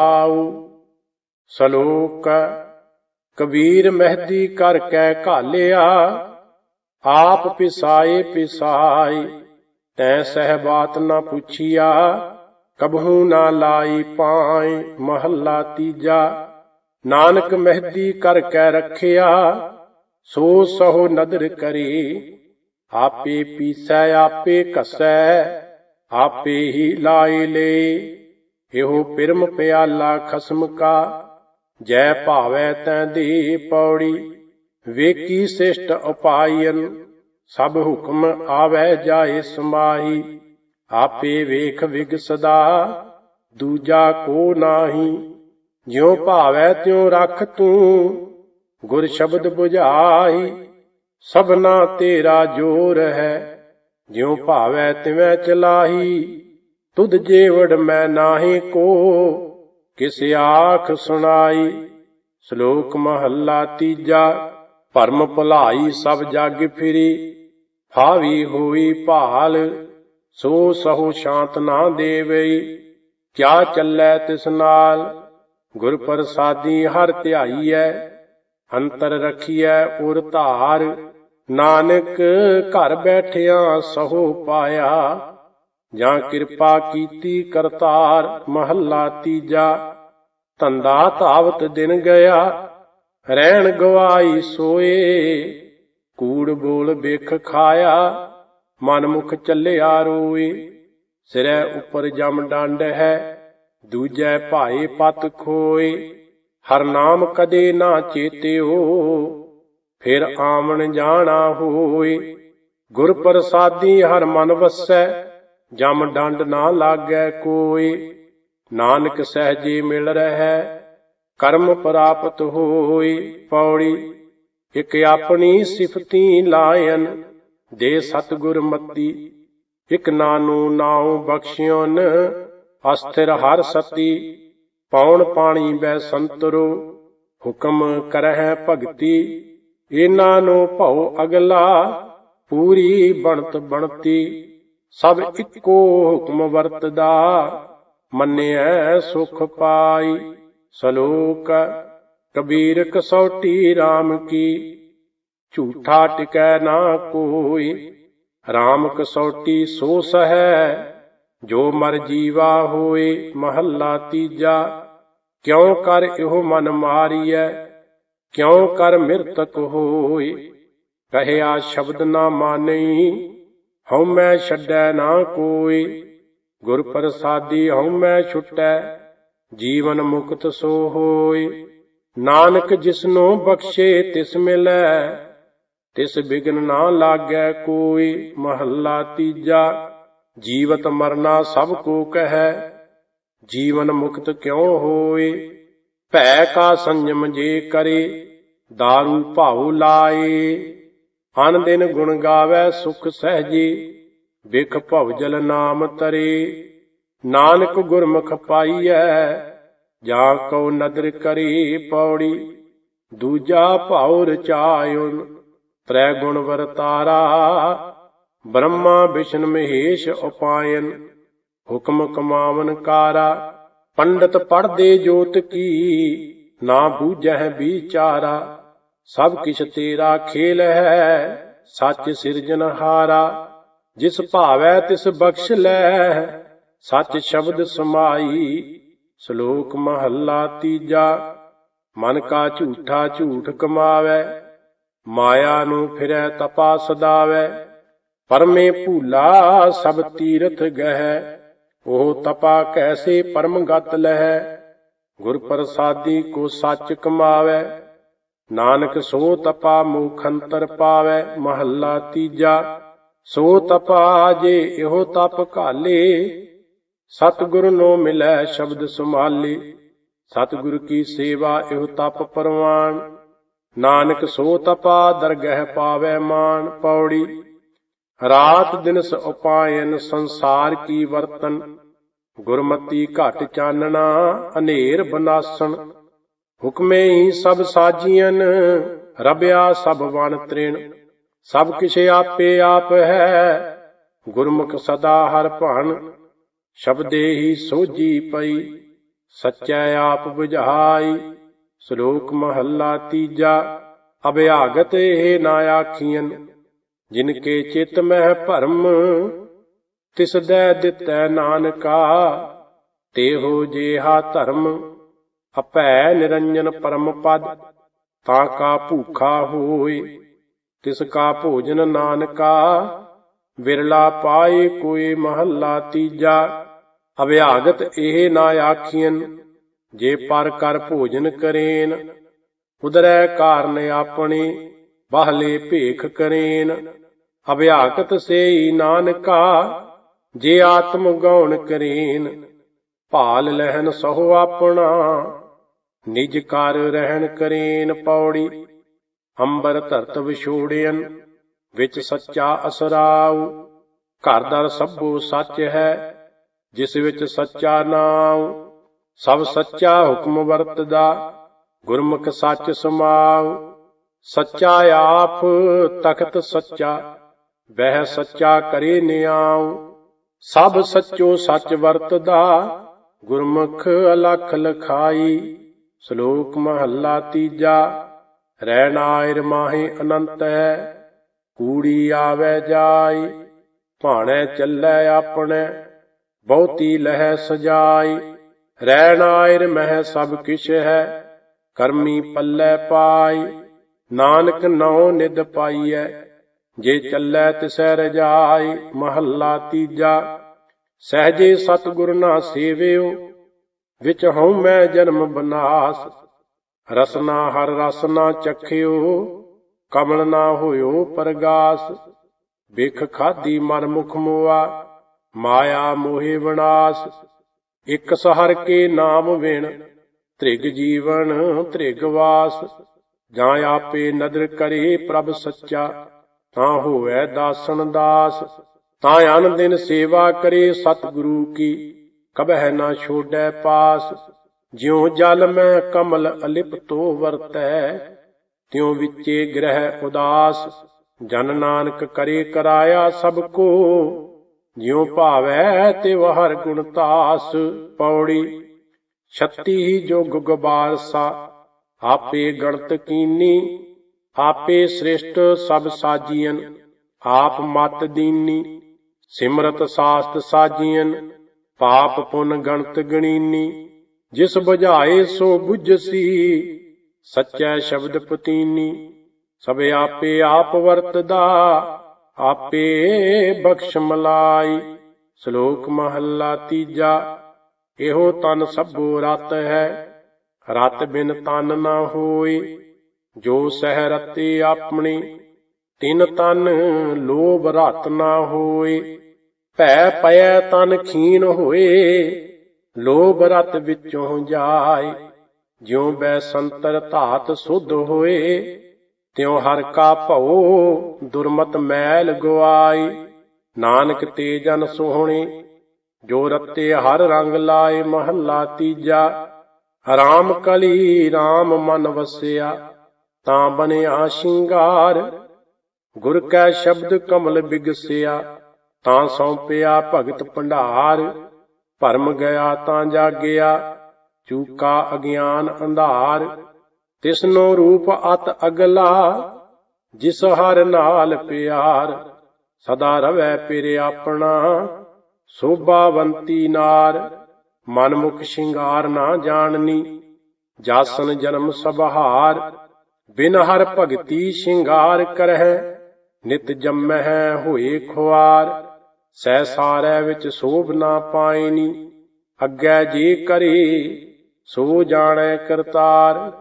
ਆਉ ਸਲੋਕ, ਕਬੀਰ ਮਹਿਦੀ ਕਰ ਕੈ ਘਾਲਿਆ, ਆਪ ਪਿਸਾਏ ਪਿਸਾਈ ਤੈ ਸਹਿਬਾਤ ਨਾ ਪੁੱਛਿਆ, ਕਬਹੂ ਨਾ ਲਾਈ ਪਾਏ, ਮਹੱਲਾ ਤੀਜਾ, ਨਾਨਕ ਮਹਿਦੀ ਕਰ ਕੈ ਰੱਖਿਆ, ਸੋ ਸਹੁ ਨਦਰ ਕਰੀ, ਆਪੇ ਪੀਸੈ, ਆਪੇ ਕਸੈ ਆਪੇ ਹੀ ਲਾਏ ਲੇ। ਇਹੋ ਪਿਰਮ ਪਿਆਲਾ ਖਸਮ ਕਾ, ਜੈ ਭਾਵੈ ਤੈ ਦੇ ਪੌੜੀ ਵੇਕੀ ਸਿਸ਼ਟ ਉਪਾਇਨ, ਸਭ ਹੁਕਮ ਆਵੈ ਜਾਏ ਸਮਾਈ ਆਪੇ ਵੇਖ ਵਿਗ ਸਦਾ, ਦੂਜਾ ਕੋ ਨਾਹੀ। ਜਿਉ ਭਾਵੈ ਤਿਉ ਰੱਖ ਤੂੰ, ਗੁਰ ਸ਼ਬਦ 부ਝਾਈ ਸਭਨਾ ਤੇਰਾ ਜੋਰ ਹੈ, ਜਿਉ ਭਾਵੈ ਤਿਵੈ ਚਲਾਹੀ। ਤੁਧ ਜੇਵੜ ਮੈਂ ਨਾਹੀ ਕੋ, ਕਿਸ ਆਖ ਸੁਣਾਈ, ਸ਼ਲੋਕ ਮਹੱਲਾ ਤੀਜਾ, ਭਰਮ ਭੁਲਾਈ ਸਭ ਜਗ ਫਿਰੀ, ਫਾਵੀ ਹੋਈ ਭਾਲ, ਸੋ ਸਹੁ ਸ਼ਾਂਤ ਨਾ ਦੇਵਈ, ਕਿਆ ਚੱਲੈ ਤਿਸ ਨਾਲ, ਗੁਰ ਪ੍ਰਸਾਦੀ ਹਰ ਧਿਆਈਐ, ਅੰਤਰ ਰਖੀਐ ਉਰ ਧਾਰ, ਨਾਨਕ ਘਰ ਬੈਠਿਆ ਸਹੁ ਪਾਇਆ ਜਾਂ ਕਿਰਪਾ ਕੀਤੀ ਕਰਤਾਰ ਮਹੱਲਾ ਤੀਜਾ, ਧੰਦਾ ਧਾਵਤ ਦਿਨ ਗਿਆ, ਰਹਿਣ ਗਵਾਈ ਸੋਏ, ਕੂੜ ਬੋਲ ਵੇਖ ਖਾਇਆ ਮਨ ਮੁਖ ਚੱਲਿਆ ਰੋਏ, ਸਿਰੈ ਉੱਪਰ ਜਮ ਡੰਡ ਹੈ, ਦੂਜੈ ਭਾਏ ਪਤ ਖੋਏ, ਹਰ ਨਾਮ ਕਦੇ ਨਾ ਚੇਤਿਓ, ਫਿਰ ਆਵਣ ਜਾਣਾ ਹੋਏ, ਗੁਰ ਪ੍ਰਸਾਦੀ ਹਰ ਮਨ ਵਸੈ ਜਮ ਡੰਡ ਨਾ ਲਾਗੈ ਕੋਈ, ਨਾਨਕ ਸਹਜੇ ਮਿਲ ਰਹਿ, ਕਰਮ ਪ੍ਰਾਪਤ ਹੋਈ ਪੌੜੀ। ਇਕ ਆਪਣੀ ਸਿਫਤੀ ਲਾਇਨ ਦੇ ਸਤਗੁਰ ਮਤੀ ਇਕ ਨਾਨੂ ਨਾਉ ਬਖਸ਼ਿਓਨ ਅਸਥਿਰ ਹਰ ਸਤੀ। ਪੌਣ ਪਾਣੀ ਬੈ ਸੰਤਰੋ, ਹੁਕਮ ਕਰਹਿ ਭਗਤੀ। ਇਹਨਾਂ ਨੂੰ ਭਉ ਅਗਲਾ, ਪੂਰੀ ਬਣਤ ਬਣਤੀ। ਸਭ ਇੱਕੋ ਹੁਕਮ ਵਰਤਦਾ, ਮੰਨਿਐ ਸੁਖ ਪਾਈ। ਸਲੋਕ ਕਬੀਰ ਕਸੌਟੀ RAM ਕੀ, ਝੂਠਾ ਟਿਕੈ ਨਾ ਕੋਈ। RAM ਕਸੌਟੀ ਸੋ ਸਹੈ, ਜੋ ਮਰ ਜੀਵਾ ਹੋਏ ਮਹੱਲਾ ਤੀਜਾ। ਕਿਉ ਕਰ ਇਹੋ ਮਨ ਮਾਰੀਐ, ਕਿਉ ਕਰ ਮਿਰਤਕ ਹੋਏ। ਕਹਿਆ ਸ਼ਬਦ ਨਾ ਮਾਨਈ ਹਉ ਮੈਂ ਛੱਡੈ ਨਾ ਕੋਈ। ਗੁਰ ਪ੍ਰਸਾਦੀ ਹਉ ਮੈਂ ਛੁਟੈ, ਜੀਵਨ ਮੁਕਤ ਸੋ ਹੋਏ ਨਾਨਕ ਜਿਸਨੂੰ ਬਖਸ਼ੇ ਤਿਸ ਮਿਲੈ, ਤਿਸ ਬਿਗਨ ਨਾ ਲਾਗੈ ਕੋਈ। ਮਹੱਲਾ ਤੀਜਾ, ਜੀਵਤ ਮਰਨਾ ਸਭ ਕੋ ਕਹੈ, ਜੀਵਨ ਮੁਕਤ ਕਿਉ ਹੋਏ ਭੈ ਕਾ ਸੰਜਮ ਜੇ ਕਰੇ दारू ਭਾਉ ਲਾਏ। ਅਨ ਦਿਨ ਗੁਣ ਗਾਵੇ ਸੁਖ ਸਹਜੇ, ਵਿਖ ਭਵਜਲ ਨਾਮ ਤਰੇ। ਨਾਨਕ ਗੁਰਮੁਖ ਪਾਈਐ, ਜਾ ਕਉ ਨਦਰ ਕਰੀ ਪੌੜੀ, ਦੂਜਾ ਭਾਉ ਰਚਾਇਉਨ ਤ੍ਰੈ ਗੁਣ ਵਰਤਾਰਾ ਬ੍ਰਹਮਾ ਵਿਸ਼ਨ ਮਹੇਸ਼ ਉਪਾਇਨ, ਹੁਕਮ ਕਮਾਵਨ ਕਾਰਾ। ਪੰਡਤ ਪੜਦੇ ਜੋਤ ਕੀ, ਨਾ ਬੂਝਹਿ ਵਿਚਾਰਾ ਸਭ ਕਿਛ ਤੇਰਾ ਖੇਲ ਹੈ, ਸੱਚ ਸਿਰਜਨਹਾਰਾ ਜਿਸ ਭਾਵੈ ਤਿਸ ਬਖਸ਼ ਲੈ। ਸੱਚ ਸ਼ਬਦ ਸਮਾਈ, ਸ਼ਲੋਕ ਮਹੱਲਾ ਤੀਜਾ, ਮਨ ਕਾ ਝੂਠਾ ਝੂਠ ਕਮਾਵੇ, ਮਾਇਆ ਨੂੰ ਫਿਰੈ ਤਪਾ ਸਦਾਵੇ। ਪਰਮੇ ਭੂਲਾ ਸਭ ਤੀਰਥ ਗਹਿ, ਉਹ ਤਪਾ ਕੈਸੇ ਪਰਮ ਗਤ ਲਹਿ। ਗੁਰ ਪ੍ਰਸਾਦੀ ਕੋ ਸੱਚ ਕਮਾਵੇ ਨਾਨਕ ਸੋ ਤਪਾ ਮੁਖੰਤਰ ਪਾਵੇ, ਮਹੱਲਾ ਤੀਜਾ। ਸੋ ਤਪਾ ਜੇ ਇਹੋ ਤਪ ਘਾਲੇ, ਸਤਿਗੁਰ ਨੂੰ ਮਿਲੈ ਸ਼ਬਦ ਸੁਮਾਲੇ ਸਤਿਗੁਰ ਕੀ ਸੇਵਾ ਇਹੋ ਤਪ ਪਰਵਾਨ, ਨਾਨਕ ਸੋ ਤਪਾ ਦਰਗਹਿ ਪਾਵੇ ਮਾਨ ਪੌੜੀ। ਰਾਤ ਦਿਨਸ ਉਪਾਇਨ ਸੰਸਾਰ ਕੀ ਵਰਤਨ, ਗੁਰਮਤੀ ਘਟ ਚਾਨਣਾ ਹਨੇਰ ਬਨਾਸਣ। ਹੁਕਮੇ ਹੀ ਸਭ ਸਾਜੀਆਂ ਰਬਿਆ ਸਭ ਵਨ ਤ੍ਰਿਣ। ਸਭ ਕਿਛ ਆਪੇ ਆਪ ਹੈ, ਗੁਰਮੁਖ ਸਦਾ ਹਰ ਭਾਨ ਸ਼ਬਦੇ ਹੀ ਸੋਜੀ ਪਈ, ਸੱਚੈ ਆਪ 부ਝਾਈ ਸ਼ਲੋਕ ਮਹੱਲਾ ਤੀਜਾ, ਅਭਿਆਗਤ ਇਹ ਨਾ ਆਖੀਐਨ, ਜਿਨ ਕੇ ਚਿਤ ਮਹਿ ਭਰਮ, ਤਿਸ ਦੈ ਦਿੱਤੈ ਨਾਨਕਾ ਤੇਹੋ ਜੇਹਾ ਧਰਮ। ਅਪੈ ਨਿਰੰਜਨ ਪਰਮ ਪਦ ਤਾਂ ਕਾ ਭੂਖਾ ਹੋਏ। ਤਿਸ ਕਾ ਭੋਜਨ ਨਾਨਕਾ, ਵਿਰਲਾ ਪਾਏ ਕੋਈ ਮਹੱਲਾ ਤੀਜਾ। ਅਭਿਆਗਤ ਇਹ ਨਾ ਆਖੀਐਨ, ਜੇ ਪਰ ਕਰ ਭੋਜਨ ਕਰੇਨ ਉਦਰੈ ਕਾਰਨ ਆਪਣੇ, ਬਾਹਲੇ ਭੇਖ ਕਰੇਨ। ਅਭਿਆਗਤ ਸੇਈ ਨਾਨਕਾ, ਜੇ ਆਤਮ ਗਉਣ ਕਰੇਨ, ਭਾਲ ਲਹਿਨ ਸਹੁ ਆਪਣਾ। ਨਿਜ ਕਰ ਰਹਿਣ ਕਰੇਨ ਪੌੜੀ, ਅੰਬਰ ਧਰਤ ਵਿਛੋੜਿਅਨ, ਵਿੱਚ ਸੱਚਾ ਅਸਰਾਉ। ਘਰ ਦਰ ਸਭੋ ਸੱਚ ਹੈ, ਜਿਸ ਵਿੱਚ ਸੱਚਾ ਨਾਮ ਸਭ ਸੱਚਾ ਹੁਕਮ ਵਰਤਦਾ, ਗੁਰਮੁਖ ਸੱਚ ਸਮਾਉ। ਸੱਚਾ ਆਪ ਤਖਤ ਸੱਚਾ, ਵਹਿ ਸੱਚਾ ਕਰੇ ਨਿਆਉ। ਸਭ ਸੱਚੋ ਸੱਚ ਵਰਤਦਾ, ਗੁਰਮੁਖ ਅਲਖ ਲਖਾਈ। ਸ਼ਲੋਕ ਮਹੱਲਾ ਤੀਜਾ ਰਹਿਣਾਇਰ ਮਾਹੇ ਅਨੰਤ ਹੈ ਕੂੜੀ ਆਵੇ ਜਾਈ ਭਾਣੇ ਚੱਲੇ ਆਪਣੇ, ਬਹੁਤੀ ਲਹਿ ਸਜਾਈ ਰਹਿਣਾਇਰ ਮਹਿ ਸਭ ਕਿਛ ਹੈ, ਕਰਮੀ ਪੱਲੇ ਪਾਈ ਨਾਨਕ ਨਉ ਨਿਦ ਪਾਈਐ, ਜੇ ਚੱਲੈ ਤਿਸੈ ਰਜਾਈ ਮਹੱਲਾ ਤੀਜਾ, ਸਹਜੇ ਸਤਿਗੁਰ ਨਾ ਸੇਵਿਓ ਵਿਚ ਹਉ ਮੈਂ ਜਨਮ ਬਨਾਸ। ਰਸਨਾ ਹਰ ਰਸਨਾ ਚਖਿਓ, ਕਮਲ ਨਾ ਹੋਇਓ ਪਰਗਾਸ। ਬਿਖ ਖਾਦੀ ਮਨ ਮੁਖ ਮੋਆ, ਮਾਇਆ ਮੋਹਿ ਵਿਨਾਸ਼ ਇਕ ਸਹਰ ਕੇ ਨਾਮ ਵਿਣ, ਤ੍ਰਿਗ ਜੀਵਨ ਤ੍ਰਿਗ ਵਾਸ। ਜਾਂ ਆਪੇ ਨਦਰ ਕਰੇ ਪ੍ਰਭ ਸੱਚਾ, ਤਾਂ ਹੋਵੇ ਦਾਸਨ ਦਾਸ। ਤਾਂ ਅਨ ਦਿਨ ਸੇਵਾ ਕਰੇ ਸਤਿਗੁਰੂ ਕੀ। ਕਬਹਿ ਨਾ ਛੋੜੈ ਪਾਸ, ਜਿਉ ਜਲ ਮੈਂ ਕਮਲ ਅਲਿਪ ਅਲਿਪਤੋ ਵਰਤੈ, ਤਿਉ ਵਿਚੇ ਗ੍ਰਹਿ ਉਦਾਸ, ਜਨ ਨਾਨਕ ਕਰੇ ਕਰਾਇਆ ਸਭ ਕੋ, ਜਿਉ ਭਾਵੈ ਤੇ ਵਹਰ ਗੁਣ ਤਾਸ, ਪੌੜੀ ਛੱਤੀ ਜੋਗ ਗਬਾਰਸਾ ਆਪੇ ਗਣਤ ਕੀਨੀ, ਆਪੇ ਸ੍ਰਿਸ਼ਟ ਸਭ ਸਾਜੀਨ ਆਪ ਮਤ ਦੀਨੀ, ਸਿਮਰਤ ਸਾਸਤ ਸਾਜੀਨ ਪਾਪ ਪੁਨ ਗਣਤ ਗਣੀਨੀ, ਜਿਸ ਬੁਝਾਏ ਸੋ ਬੁਝਸੀ, ਸੱਚੈ ਸ਼ਬਦ ਪਤੀਨੀ। ਸਭ ਆਪੇ ਆਪ ਵਰਤਦਾ, ਆਪੇ ਬਖਸ਼ ਮਲਾਈ। ਸ਼ਲੋਕ ਮਹੱਲਾ ਤੀਜਾ, ਇਹੋ ਤਨ ਸਭੋ ਰਤ ਹੈ, ਰਤ ਬਿਨ ਤਨ ਨਾ ਹੋਏ ਜੋ ਸਹਿ ਰਤੇ ਆਪਣੀ, ਤਿਨ ਤਨ ਲੋਭ ਰਤ ਨਾ ਹੋਏ ਭੈ ਪਇਐ ਤਨ ਖੀਨ ਹੋਏ, ਲੋਭ ਰਤ ਵਿੱਚੋਂ ਜਾਏ। ਜਿਉ ਬੈ ਸੰਤਰ ਧਾਤ ਸੁਧ ਹੋਏ, ਤਿਉ ਹਰ ਕਾ ਭਉ ਦੁਰਮਤ ਮੈਲ ਗਵਾਈ ਨਾਨਕ ਤੇ ਜਨ ਸੋਹਣੇ, ਜੋ ਰਤੇ ਹਰ ਰੰਗ ਲਾਏ ਮਹੱਲਾ ਤੀਜਾ। ਰਾਮ ਕਲੀ RAM ਮਨ ਵਸਿਆ, ਤਾਂ ਬਨਿਆ ਸ਼ਿੰਗਾਰ। ਗੁਰ ਕੈ ਸ਼ਬਦ ਕਮਲ ਬਿਗਸਿਆ ਤਾਂ ਸੌਂਪਿਆ ਭਗਤ ਭੰਡਾਰ। ਭਰਮ ਗਿਆ ਤਾਂ ਜਾਗਿਆ, ਚੂਕਾ ਅਗਿਆਨ ਅੰਧਾਰ। ਤਿਸਨੋ ਰੂਪ ਅਤ ਅਗਲਾ, ਜਿਸ ਹਰ ਨਾਲ ਪਿਆਰ। ਸਦਾ ਰਵੈ ਪਿਰ ਆਪਣਾ, ਸੋਭਾਵੰਤੀ ਨਾਰ। ਮਨਮੁਖ ਸ਼ਿੰਗਾਰ ਨਾ ਜਾਣਨੀ, ਜਾਸਨ ਜਨਮ ਸਬਹਾਰ ਬਿਨ ਹਰ ਭਗਤੀ ਸ਼ਿੰਗਾਰ ਕਰਹਿ, ਨਿਤ ਜੰਮਹਿ ਹੋਏ ਖੁਆਰ। ਸਹਿ ਸਾਰੈ ਵਿੱਚ ਸੋਭ ਨਾ ਪਾਇਨੀ, ਅੱਗੇ ਜੇ ਕਰੇ, ਸੋ ਜਾਣੈ ਕਰਤਾਰ,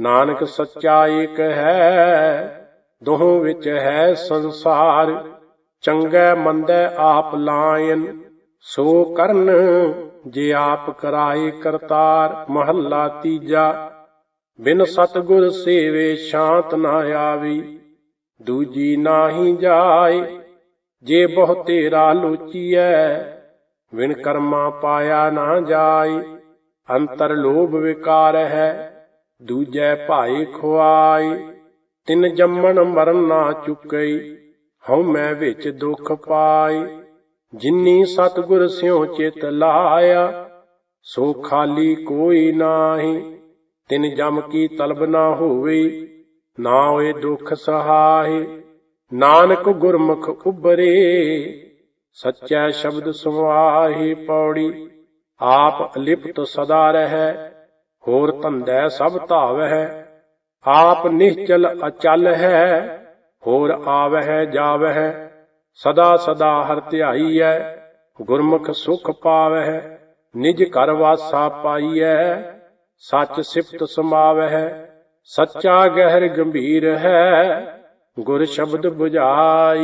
ਨਾਨਕ ਸੱਚਾ ਏਕ ਹੈ, ਦੋਹਾਂ ਵਿੱਚ ਹੈ ਸੰਸਾਰ, ਚੰਗੈ ਮੰਦੈ ਆਪ ਲਾਇਨ, ਸੋ ਕਰਨ ਜੇ ਆਪ ਕਰਾਏ ਕਰਤਾਰ, ਮਹੱਲਾ ਤੀਜਾ, ਬਿਨ ਸਤਗੁਰ ਸੇਵੇ ਸ਼ਾਂਤ ਨਾ ਆਵੀ, ਦੂਜੀ ਨਾਹੀ ਜਾਏ ਜੇ ਬਹੁ ਤੇਰਾ ਲੋਚੀਐ, ਵਿਣ ਕਰਮਾ ਪਾਇਆ ਨਾ ਜਾਏ, ਅੰਤਰ ਲੋਭ ਵਿਕਾਰ ਹੈ ਦੂਜੈ ਭਾਏ ਖੁਆਈ ਤਿਨ ਜੰਮਣ ਮਰਨ ਨਾ ਚੁਕਈ, ਹਉ ਮੈਂ ਵਿੱਚ ਦੁਖ ਪਾਈ ਜਿਨੀ ਸਤਗੁਰ ਸਿਉ ਚਿਤ ਲਾਇਆ, ਸੋ ਖਾਲੀ ਕੋਈ ਨਾਹੀ। ਤਿਨ ਜਮ ਕੀ ਤਲਬ ਨਾ ਹੋਵੇ, ਨਾ ਹੋਏ ਦੁਖ ਸਹਾਏ। ਨਾਨਕ ਗੁਰਮੁਖ ਉਬਰੇ ਸੱਚਾ ਸ਼ਬਦ ਸੁਆਹੀ ਪੌੜੀ, ਆਪ ਅਲਿਪਤ ਸਦਾ ਰਹੈ, ਹੋਰ ਧੰਦੈ ਸਭ ਧਾਵਹਿ, ਆਪ ਨਿਸ਼ਚਲ ਅਚਲ ਹੈ, ਹੋਰ ਆਵਹਿ ਜਾਵਹਿ, ਸਦਾ ਸਦਾ ਹਰ ਧਿਆਈਐ, ਗੁਰਮੁਖ ਸੁਖ ਪਾਵਹਿ, ਨਿਜ ਘਰ ਵਾਸਾ ਪਾਈਐ, ਸੱਚ ਸਿਫਤ ਸਮਾਵਹਿ, ਸੱਚਾ ਗਹਿਰ ਗੰਭੀਰ ਹੈ ਗੁਰ ਸ਼ਬਦ 부ਝਾਈ